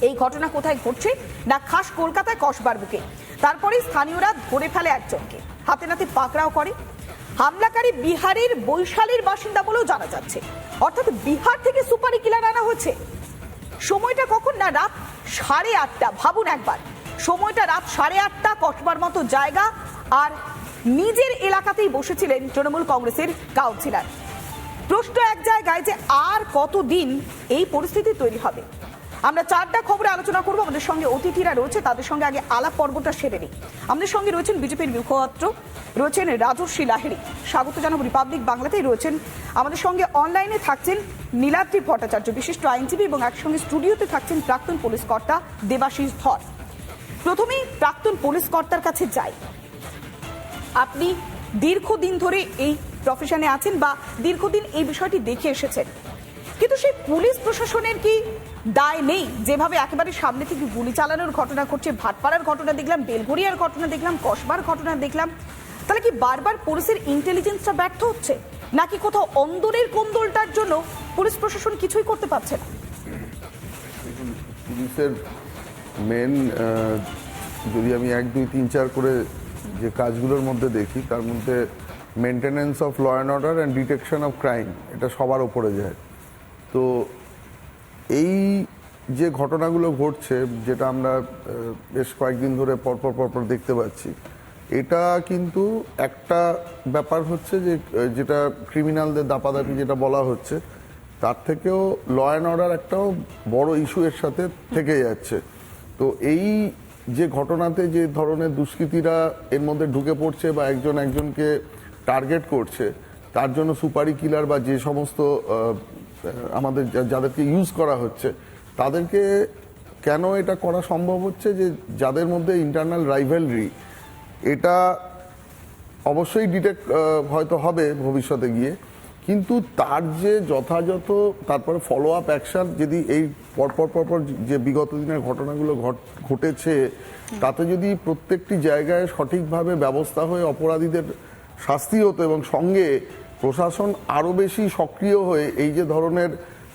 এই ঘটনা কোথায় ঘটছে না খাস কলকাতায় কসবার বুকে? তারপরে স্থানীয়রা ধরে ফেলে একজনকে। হাতে নাতে পাকড়াও করে। হামলাকারী বিহারের বৈশালীর বাসিন্দা বলেও জানা যাচ্ছে। অর্থাৎ বিহার থেকে সুপারি কিলার আনা হয়েছে। সময়টা কখন? না, রাত সাড়ে আটটা। ভাবুন একবার। সময়টা রাত সাড়ে আটটা, কসবার মতো জায়গা। আর নিজের এলাকাতেই বসেছিলেন তৃণমূল কংগ্রেসের কাউন্সিলর। প্রশ্ন এক জায়গায় যে আর কতদিন এই পরিস্থিতি তৈরি হবে? আমরা চারটা খবরে আলোচনা করব, আমাদের সঙ্গে অতিথিরা রয়েছে, তাদের সঙ্গে আগে আলাপ পর্বটা সেরে নিই। আমাদের সঙ্গে রয়েছেন বিজেপির মুখপাত্র, রয়েছেন রাজর্ষী লাহিড়ী। স্বাগত জানাব রিপাবলিক বাংলাতেই, রয়েছেন আমাদের সঙ্গে অনলাইনে থাকছেন নীলাদ্রি ভট্টাচার্য, বিশিষ্ট আইনজীবী এবং একসঙ্গে স্টুডিওতে থাকছেন প্রাক্তন পুলিশ কর্তা দেবাশিস ধর। প্রথমেই প্রাক্তন পুলিশ কর্তার কাছে যাই। আপনি দীর্ঘদিন ধরে এই প্রফেশনে আছেন বা দীর্ঘদিন এই বিষয়টি দেখে এসেছেন। কিন্তু সেই পুলিশ প্রশাসনের কি দায় নেই? যেভাবে একেবারে সামনে থেকে গুলি চালানোর ঘটনা ঘটছে, ভাটপাড়ার ঘটনা দেখলাম বেলঘরিয়ার ঘটনা দেখলাম, কসবার ঘটনা দেখলাম, তাহলে কি বারবার পুলিশের ইন্টেলিজেন্সটা ব্যর্থ হচ্ছে? নাকি কোথাও অন্দরের কোন্দলটার জন্য পুলিশ প্রশাসন কিছুই করতে পারছে না? পুলিশের মেন যদি আমি এক, দুই, তিন, চার করে যে কাজগুলোর মধ্যে দেখি, তার মধ্যে maintenance of law and order and detection of crime এটা সবার ওপরে যায়। তো এই যে ঘটনাগুলো ঘটছে, যেটা আমরা বেশ কয়েকদিন ধরে পরপর পরপর দেখতে পাচ্ছি, এটা কিন্তু একটা ব্যাপার হচ্ছে যে, যেটা ক্রিমিনালদের দাপাদাপি যেটা বলা হচ্ছে, তার থেকেও ল অ্যান্ড অর্ডার একটাও বড় ইস্যু এর সাথে থেকে যাচ্ছে। তো এই যে ঘটনাতে যে ধরনের দুষ্কৃতীরা এর মধ্যে ঢুকে পড়ছে বা একজন একজনকে টার্গেট করছে, তার জন্য সুপারি কিলার বা যে সমস্ত আমাদের যাদেরকে ইউজ করা হচ্ছে, তাদেরকে কেন এটা করা সম্ভব হচ্ছে যে যাদের মধ্যে ইন্টারনাল রাইভেলরি এটা অবশ্যই ডিটেক্ট হয়তো হবে ভবিষ্যতে গিয়ে। কিন্তু তার যে যথাযথ, তারপরে ফলো আপ অ্যাকশন যদি এই পরপর পরপর যে বিগত দিনের ঘটনাগুলো ঘট- ঘটেছে, তাতে যদি প্রত্যেকটি জায়গায় সঠিকভাবে ব্যবস্থা হয়ে অপরাধীদের শাস্তি হতো এবং সঙ্গে প্রশাসন আরও বেশি সক্রিয় হয়ে এই যে ধরনের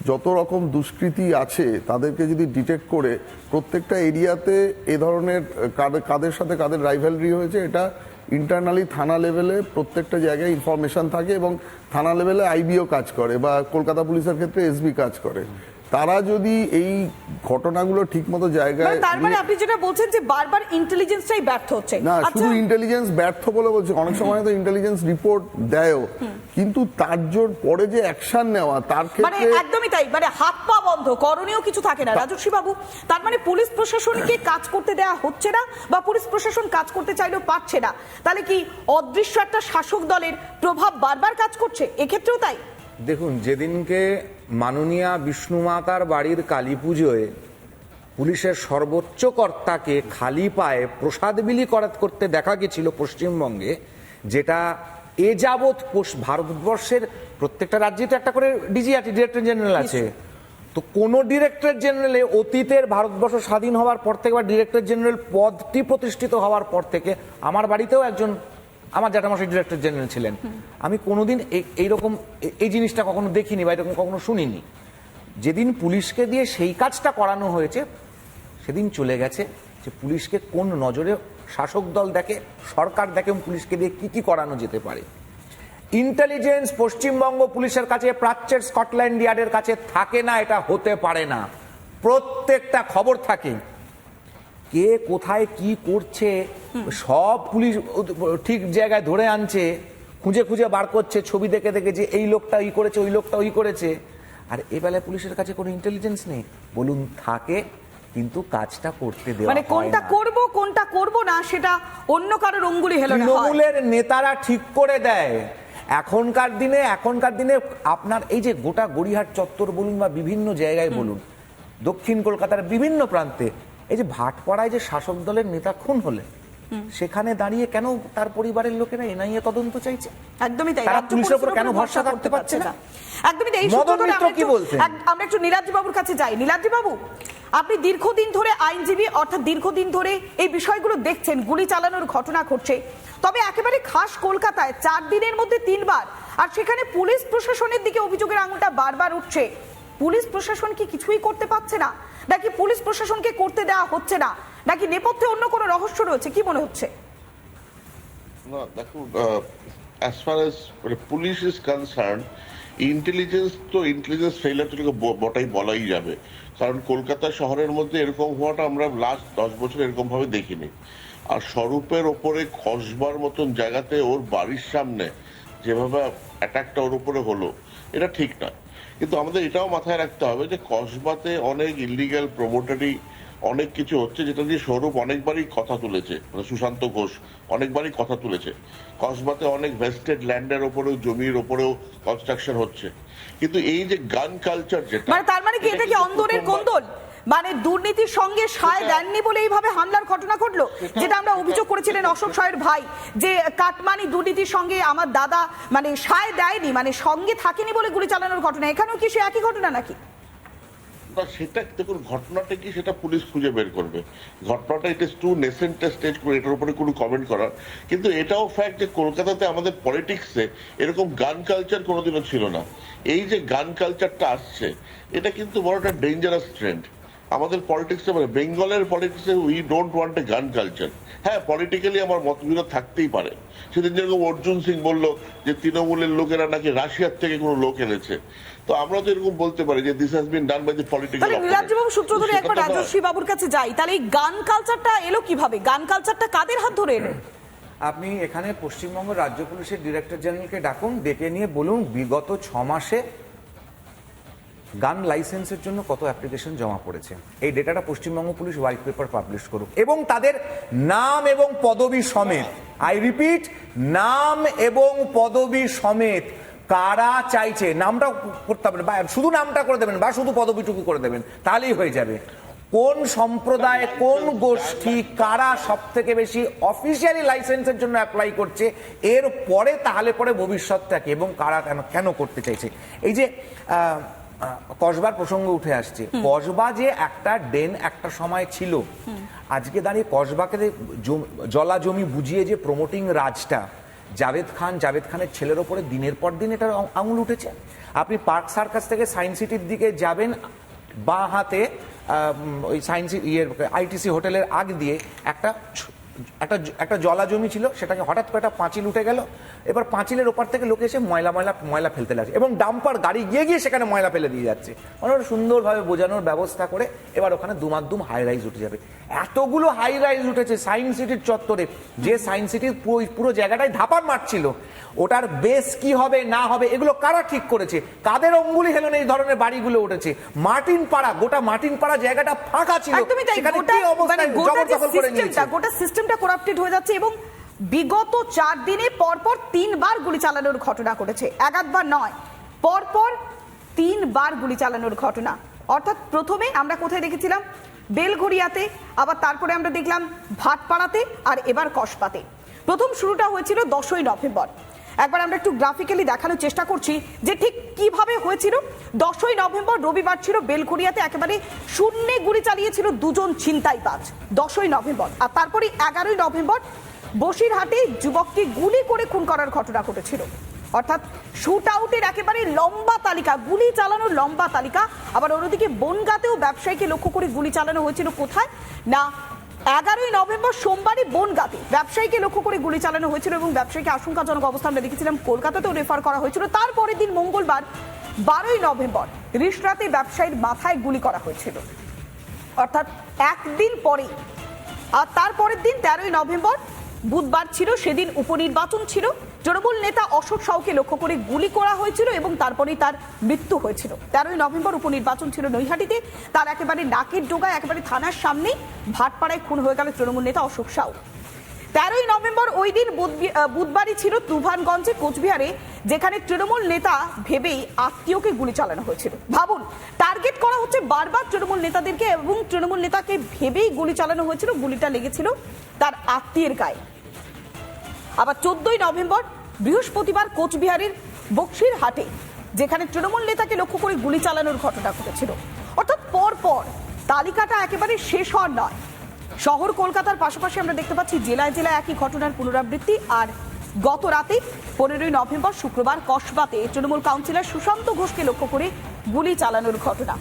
যত রকম দুষ্কৃতি আছে, তাদেরকে যদি ডিটেক্ট করে, প্রত্যেকটা এরিয়াতে এ ধরনের কাদের- সাথে কাদের রাইভেলরি হয়েছে, এটা ইন্টারনালি থানা লেভেলে প্রত্যেকটা জায়গায় ইনফরমেশন থাকে এবং থানা লেভেলে আইবিও কাজ করে বা কলকাতা পুলিশের ক্ষেত্রে এসবি কাজ করে। তারা যদি এই ঘটনাগুলো ঠিকমতো জায়গায় মানে তার মানে আপনি যেটা বলছেন যে বারবার ইন্টেলিজেন্সটাই ব্যর্থ হচ্ছে। না আচ্ছা। শুধু ইন্টেলিজেন্স ব্যর্থ বলে বলছে অনেক সময় তো ইন্টেলিজেন্স রিপোর্ট দেয়ও। কিন্তু তার জোর পরে যে অ্যাকশন নেওয়া তার মানে একদমই তাই মানে হাত পা বন্ধ করণীয় কিছু থাকে না রাজস্বী বাবু তার মানে পুলিশ প্রশাসনকে কাজ করতে দেওয়া হচ্ছে না বা পুলিশ প্রশাসন কাজ করতে চাইলেও পারছে না। তাহলে কি অদৃশ্য একটা শাসক দলের প্রভাব বারবার কাজ করছে? এক্ষেত্রেও তাই? দেখুন যেদিনকে মাননীয়া বিষ্ণু মাতার বাড়ির কালী পুজোয় পুলিশের সর্বোচ্চ কর্তাকে খালি পায়ে প্রসাদ বিলি করা- করতে দেখা গেছিল পশ্চিমবঙ্গে যেটা এ যাবৎ ভারতবর্ষের প্রত্যেকটা রাজ্যে তো একটা করে ডিজি আছে ডিরেক্টর জেনারেল আছে। তো কোন ডিরেক্টর জেনারেলে অতীতের ভারতবর্ষ স্বাধীন হওয়ার পর থেকে বা ডিরেক্টর জেনারেল পদটি প্রতিষ্ঠিত হওয়ার পর থেকে আমার বাড়িতেও একজন আমার জ্যাঠামশাই ডিরেক্টর জেনারেল ছিলেন। আমি কোনোদিন এই- এইরকম এই জিনিসটা কখনো দেখিনি বা এরকম কখনো শুনিনি। যেদিন পুলিশকে দিয়ে সেই কাজটা করানো হয়েছে সেদিন চলে গেছে যে পুলিশকে কোন নজরে শাসক দল দেখে সরকার দেখে এবং পুলিশকে দিয়ে কি কি করানো যেতে পারে। ইন্টেলিজেন্স পশ্চিমবঙ্গ পুলিশের কাছে প্রাচ্যের স্কটল্যান্ড ইয়ার্ডের কাছে থাকে না এটা হতে পারে না। প্রত্যেকটা খবর থাকে। কে কোথায় কি করছে সব পুলিশ ঠিক জায়গায় ধরে আনছে খুঁজে খুঁজে বার করছে ছবি দেখে দেখে যে এই লোকটা ই করেছে ওই লোকটা ওই করেছে। আর এ বেলায় পুলিশের কাছে কোনো ইন্টেলিজেন্স নেই। বলুন থাকে কিন্তু কাজটা করতে দেওয়া মানে কোনটা না। করব কোনটা করব না সেটা অন্য কারোর অঙ্গুলি হেলো হয়। তৃণমূলের নেতারা ঠিক করে দেয়। এখনকার দিনে এখনকার দিনে আপনার এই যে গোটা গড়িহাট চত্বর বলুন বা বিভিন্ন জায়গায় বলুন দক্ষিণ কলকাতার বিভিন্ন প্রান্তে এই যে ভাটপাড়ায় যে শাসক দলের নেতা খুন হলে সেখানে দাঁড়িয়ে কেন তার পরিবারের লোকেরা এনআইএ তদন্ত চাইছে? একদমই তাই। তারা পুলিশের উপর কেন ভরসা করতে পারছে না? একদমই তাই। এই মদন মিত্র আমরা কি বলছেন? আমরা একটু নীলাদ্রি বাবুর কাছে যাই। নীলাদ্রি বাবু আপনি দীর্ঘদিন ধরে আইনজীবী অর্থাৎ দীর্ঘদিন ধরে এই বিষয়গুলো দেখছেন গুলি চালানোর ঘটনা ঘটছে। তবে একেবারে খাস কলকাতায় চার দিনের মধ্যে তিনবার আর সেখানে পুলিশ প্রশাসনের দিকে অভিযোগের আঙুলটা বারবার উঠছে। পুলিশ প্রশাসন কি কিছুই করতে পারছে না? নাকি পুলিশ প্রশাসনকে করতে দেওয়া হচ্ছে না? নাকি নেপথ্যে অন্য কোনো রহস্য রয়েছে? কি মনে হচ্ছে? না দেখুন অ্যাজ ফার এজ মানে পুলিশ ইজ কনসার্ন ইন্টেলিজেন্স তো ইন্টেলিজেন্স ফেইলার তো বটাই বলাই যাবে। কারণ কলকাতা শহরের মধ্যে এরকম হওয়াটা আমরা লাস্ট দশ বছর এরকম ভাবে দেখিনি। আর স্বরূপের ওপরে কসবার মতন জায়গাতে ওর বাড়ির সামনে যেভাবে অ্যাটাকটা ওর উপরে হলো, এটা ঠিক না কিন্তু আমাদের এটাও মাথায় রাখতে হবে যে কসবাতে অনেক ইলিগাল প্রমোটারি অনেক কিছু হচ্ছে যেটা দিয়ে স্বরূপ অনেকবারই কথা তুলেছে মানে সুশান্ত ঘোষ অনেকবারই কথা তুলেছে। কসবাতে অনেক ভেস্টেড ল্যান্ডের ওপরেও জমির ওপরেও কনস্ট্রাকশন হচ্ছে। কিন্তু এই যে গান কালচার যেটা মানে তার মানে কি এটা কি অন্দরের কোন্দল? মানে দুর্নীতির সঙ্গে সায় দেননি বলে এইভাবে হামলার ঘটনা ঘটলো? যেটা আমরা অভিযোগ করেছিলেন অশোক সাহের ভাই যে কাটমানি দুর্নীতির সঙ্গে আমার দাদা মানে সায় দেয়নি মানে সঙ্গে থাকেনি বলে গুলি চালানোর ঘটনা। এখানেও কি সে একই ঘটনা নাকি? না সেটা, দেখুন, ঘটনাটা কি সেটা পুলিশ খুঁজে বের করবে। ঘটনাটা it is too nascent stage করে এটার উপরে কোনো কমেন্ট করার। কিন্তু এটাও ফ্যাক্ট যে কলকাতাতে আমাদের পলিটিক্সে এরকম গান কালচার কোনোদিনও ছিল না। এই যে গান কালচারটা আসছে, এটা কিন্তু বড় একটা ডেঞ্জারাস ট্রেন্ড আমাদের পলিটিক্সে মানে বেঙ্গলের পলিটিক্সে উই ডোন্ট ওয়ান্ট এ গান কালচার হ্যাঁ পলিটিক্যালি আমার মতবিরোধ থাকতেই পারে। সেদিন যেরকম অর্জুন সিং বলল যে তৃণমূলের লোকেরা নাকি রাশিয়ার থেকে কোনো লোক এনেছে। তো আমরা তো এরকম বলতে পারি যে this has been done by the political তাহলে নীলাদ্রিবাবু সূত্র ধরে একবার রাজস্বী বাবুর কাছে যাই। তাহলে এই গান কালচারটা এলো কীভাবে? গান কালচারটা কাদের হাত ধরে এলো? আপনি এখানে পশ্চিমবঙ্গ রাজ্য পুলিশের ডিরেক্টর জেনারেলকে ডাকুন ডেকে নিয়ে বলুন বিগত ছ মাসে গান লাইসেন্সের জন্য কত অ্যাপ্লিকেশন জমা পড়েছে? এই ডেটাটা Paschimbanga police white paper publish করুক। এবং তাদের নাম এবং পদবি সমেত আই রিপিট নাম এবং পদবি সমেত কারা চাইছে? নামটা করতে হবে বা শুধু নামটা করে দেবেন, বা শুধু পদবিটুকু করে দেবেন, তাহলেই হয়ে যাবে। কোন সম্প্রদায়, কোন গোষ্ঠী, কারা সব থেকে বেশি অফিসিয়ালি লাইসেন্সের জন্য অ্যাপ্লাই করছে? এর পরে তাহলে পরে ভবিষ্যৎটাকে এবং কারা কেন কেন করতে চাইছে? এই যে কসবার প্রসঙ্গ উঠে আসছে। কসবা যে একটা ডেন একটা সময় ছিল। আজকে দাঁড়িয়ে কসবাকে জলা জমি বুঝিয়ে যে প্রমোটিং রাজটা জাভেদ খান জাভেদ খানের ছেলের ওপরে দিনের পর দিন এটার আঙুল উঠেছে। আপনি পার্ক সার্কাস থেকে সায়েন্স সিটির দিকে যাবেন বাঁ হাতে ওই সায়েন্স ইয়ের আইটিসি হোটেলের আগ দিয়ে একটা একটা একটা জলা জমি ছিল সেটাকে হঠাৎ করে একটা পাঁচিল উঠে গেল। এবার পাঁচিলের ওপার থেকে লোকে এসে ময়লা ময়লা ময়লা ফেলতে লাগছে এবং ডাম্পার গাড়ি গিয়ে গিয়ে সেখানে ময়লা ফেলে দিয়ে যাচ্ছে। মানে ওরা সুন্দরভাবে বোঝানোর ব্যবস্থা করে এবার ওখানে দুমাদ্দুম হাই রাইজ উঠে যাবে। এতগুলো হাই রাইজ উঠেছে সায়েন্স সিটির চত্বরে যে সায়েন্স সিটির পুরো পুরো জায়গাটাই ধাপার মারছিল। ওটার বেস কি হবে না হবে এগুলো কারা ঠিক করেছে? কাদের অঙ্গুলি হেলনে এই ধরনের বাড়িগুলো উঠেছে? মার্টিন পাড়া গোটা মার্টিন পাড়া জায়গাটা ফাঁকা ছিল। সেখানে কি মানে অবস্থায় জবরদখল করে নিয়েছে? গোটা সিস্টেমটা করাপ্টেড হয়ে যাচ্ছে এবং বিগত চার দিনে পরপর তিনবার গুলি চালানোর ঘটনা ঘটেছে। একাধবার নয়, পরপর তিনবার গুলি চালানোর ঘটনা। অর্থাৎ প্রথমে আমরা কোথায় দেখেছিলাম? বেলঘড়িয়াতে, আবার তারপরে আমরা দেখলাম ভাটপাড়াতে আর এবার কসপাতে প্রথম শুরুটা হয়েছিল দশই নভেম্বর। একবার আমরা একটু গ্রাফিক্যালি দেখানোর চেষ্টা করছি যে ঠিক কীভাবে হয়েছিল। দশই নভেম্বর রবিবার ছিল বেলঘড়িয়াতে একেবারে শূন্যে গুলি চালিয়েছিল দুজন ছিনতাইবাজ, দশই নভেম্বর। আর তারপরে এগারোই নভেম্বর বসিরহাটে যুবককে গুলি করে খুন করার ঘটনা ঘটেছিল। অর্থাৎ শুট আউটের একেবারে লম্বা তালিকা, গুলি চালানোর লম্বা তালিকা। আবার অন্যদিকে বনগাতেও ব্যবসায়ীকে লক্ষ্য করে গুলি চালানো হয়েছিল কোথায়? না এগারোই নভেম্বর সোমবারই বনগাতে ব্যবসায়ীকে লক্ষ্য করে গুলি চালানো হয়েছিল এবং ব্যবসায়ীকে আশঙ্কাজনক অবস্থা আমরা দেখেছিলাম, কলকাতাতেও রেফার করা হয়েছিল। তারপরের দিন মঙ্গলবার, বারোই নভেম্বর, রিসরাতে ব্যবসায়ীর মাথায় গুলি করা হয়েছিল। অর্থাৎ একদিন পরে আর তারপরের দিন তেরোই নভেম্বর, বুধবার ছিল, সেদিন উপনির্বাচন ছিল। তৃণমূল নেতা অশোক সাউকে লক্ষ্য করে গুলি করা হয়েছিল এবং তারপরেই তার মৃত্যু হয়েছিল। তেরোই নভেম্বর উপনির্বাচন ছিল নৈহাটিতে। তার একেবারে নাকের ডোগায়, একেবারে থানার সামনেই ভাটপাড়ায় খুন হয়ে গেল তৃণমূল নেতা অশোক সাউ। তেরোই নভেম্বর ওই দিন বুধবারই ছিল তুফানগঞ্জে কোচবিহারে, যেখানে তৃণমূল নেতা ভেবেই আত্মীয়কে গুলি চালানো হয়েছিল। ভাবুন, টার্গেট করা হচ্ছে বারবার তৃণমূল নেতাদেরকে এবং তৃণমূল নেতাকে ভেবেই গুলি চালানো হয়েছিল, গুলিটা লেগেছিল তার আত্মীয়ের গায়ে। আবার চোদ্দই নভেম্বর বৃহস্পতিবার কোচবিহারের বক্সির হাটে যেখানে তৃণমূল নেতাকে লক্ষ্য করে গুলি চালানোর ঘটনা ঘটেছিল। অর্থাৎ পর পর তালিকাটা একেবারে শেষ হওয়ার নয়। শহর কলকাতার পাশাপাশি আমরা দেখতে পাচ্ছি জেলায় জেলায় একই ঘটনার পুনরাবৃত্তি। আর গত রাতে পনেরোই নভেম্বর শুক্রবার কসবাতে তৃণমূল কাউন্সিলর সুশান্ত ঘোষকে লক্ষ্য করে গুলি চালানোর ঘটনা।